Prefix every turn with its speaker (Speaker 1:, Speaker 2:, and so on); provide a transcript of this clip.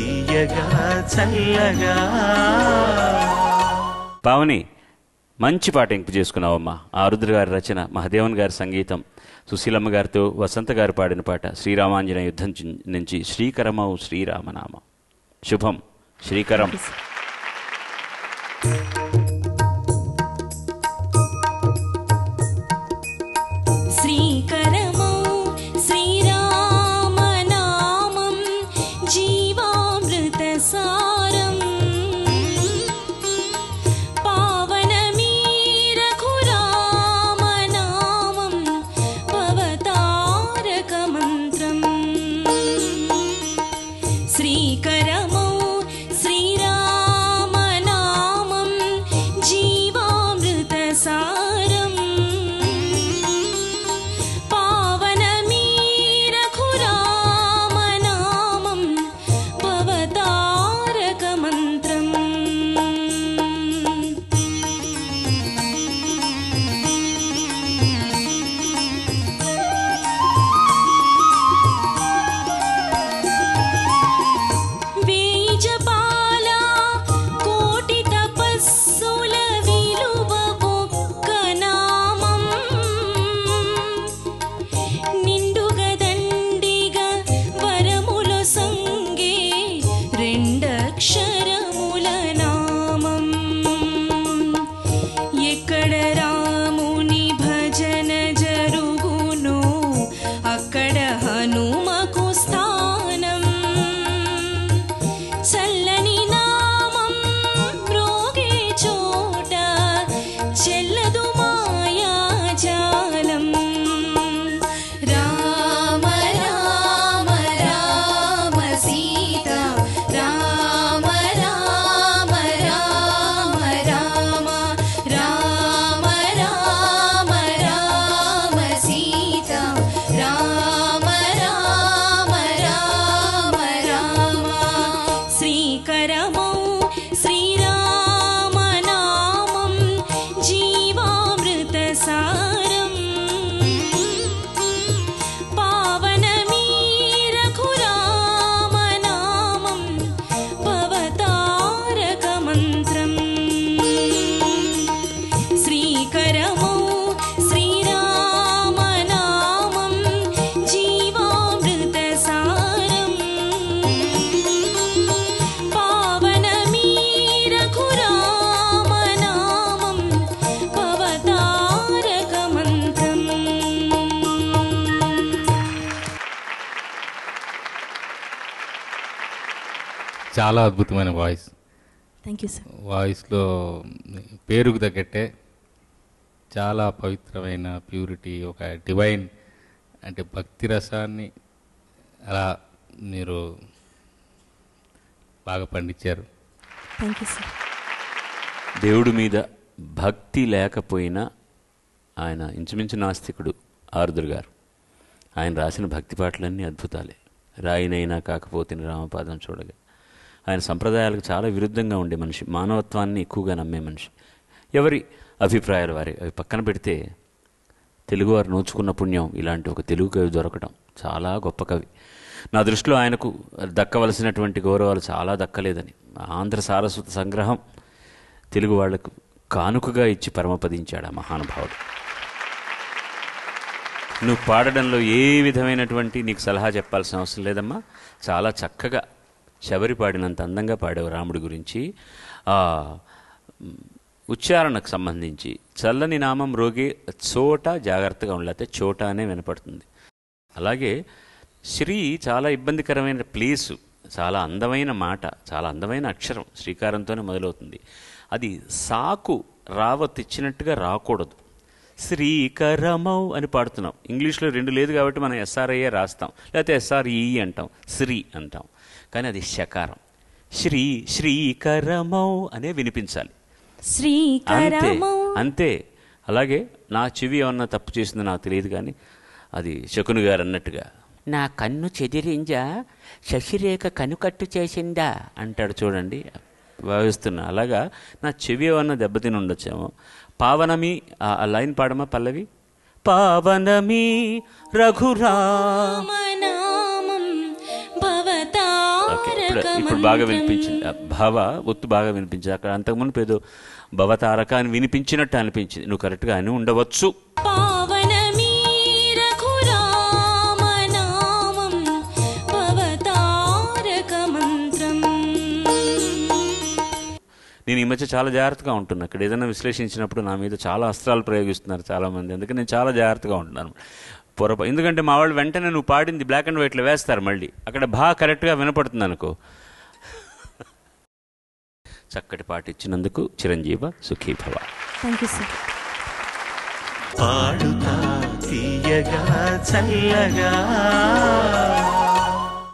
Speaker 1: తీయగా చల్లగా.
Speaker 2: పావని మంచి పాట ఎంపిక చేసుకున్నావమ్మా. ఆరుద్ర గారి రచన మహదేవన్ గారి సంగీతం సుశీలమ్మ గారితో వసంత గారు పాడిన పాట శ్రీరామాంజన యుద్ధం నుంచి శ్రీకరమౌ శ్రీరామనామ. శుభం శ్రీకరం.
Speaker 3: ఎక్కడ
Speaker 4: చాలా అద్భుతమైన వాయిస్.
Speaker 5: థ్యాంక్ యూ సార్
Speaker 4: వాయిస్లో పేరుకు తగ్గట్టే చాలా పవిత్రమైన ప్యూరిటీ ఒక డివైన్ అంటే భక్తి రసాన్ని అలా మీరు బాగా పండించారు.
Speaker 5: థ్యాంక్ యూ సార్
Speaker 2: దేవుడి మీద భక్తి లేకపోయినా ఆయన ఇంచుమించు నాస్తికుడు ఆరుద్ర గారు. ఆయన రాసిన భక్తి పాటలన్నీ అద్భుతాలే. రాయినైనా కాకపోతే రామపాదం చూడగా. ఆయన సంప్రదాయాలకు చాలా విరుద్ధంగా ఉండే మనిషి. మానవత్వాన్ని ఎక్కువగా నమ్మే మనిషి. ఎవరి అభిప్రాయాలు వారి? అవి పక్కన పెడితే తెలుగువారు నోచుకున్న పుణ్యం ఇలాంటి ఒక తెలుగు కవి దొరకటం చాలా గొప్ప కవి. నా దృష్టిలో ఆయనకు దక్కవలసినటువంటి గౌరవాలు చాలా దక్కలేదని. ఆంధ్ర సారస్వత సంగ్రహం తెలుగు వాళ్ళకు కానుకగా ఇచ్చి పరమపదించాడు ఆ మహానుభావుడు. నువ్వు పాడడంలో ఏ విధమైనటువంటి నీకు సలహా చెప్పాల్సిన అవసరం లేదమ్మా. చాలా చక్కగా శబరి పాడినంత అందంగా పాడావు రాముడి గురించి. ఉచ్చారణకు సంబంధించి చల్లని నామం రోగి చోట జాగ్రత్తగా ఉండలేతే చోట అనే వినపడుతుంది. అలాగే శ్రీ చాలా ఇబ్బందికరమైన ప్లేసు చాలా అందమైన మాట చాలా అందమైన అక్షరం శ్రీకారంతోనే మొదలవుతుంది. అది సాకు రావత్ ఇచ్చినట్టుగా రాకూడదు. శ్రీకరమౌ అని పాడుతున్నాం. ఇంగ్లీష్లో రెండు లేదు కాబట్టి మనం ఎస్ఆర్ఐఏ రాస్తాం. లేకపోతే ఎస్ఆర్ఈ అంటాం. శ్రీ అంటాం. కానీ అది శకారం శ్రీ శ్రీకరమౌ అనే వినిపించాలి. అంతే
Speaker 3: శ్రీకరమౌ.
Speaker 2: అంతే అలాగే నా చెవి ఏమన్నా తప్పు చేసిందో నాకు తెలియదు కానీ అది శకుని గారు అన్నట్టుగా నా కన్ను చెదిరింజా శశిరేఖ కనుకట్టు చేసిందా? అంటాడు చూడండి. భావిస్తున్నా. అలాగా నా చెవి ఏమన్నా దెబ్బతిని ఉండొచ్చేమో. పావనమి ఆ లైన్ పాడమా పల్లవి? పావనమి ఇప్పుడు ఇప్పుడు బాగా వినిపించింది. భవ ఒత్తు బాగా వినిపించింది. అక్కడ అంతకుముందు ఏదో భవతారక అని వినిపించినట్టు అనిపించింది. నువ్వు కరెక్ట్గా అని ఉండవచ్చు. నేను ఈ మధ్య చాలా జాగ్రత్తగా ఉంటున్నాను అక్కడ ఏదైనా విశ్లేషించినప్పుడు నా మీద చాలా అస్త్రాలు ప్రయోగిస్తున్నారు చాలామంది. అందుకే నేను చాలా జాగ్రత్తగా ఉంటున్నాను. పొరపా ఎందుకంటే మా వాళ్ళు వెంటనే నువ్వు పాడింది బ్లాక్ అండ్ వైట్లో వేస్తారు మళ్ళీ. అక్కడ బా కరెక్ట్గా వినపడుతుంది అనుకో. చక్కటి పాట ఇచ్చినందుకు చిరంజీవ సుఖీ భవ
Speaker 5: థ్యాంక్ యూ సార్
Speaker 1: పాడుతా తీయగా చల్లగా.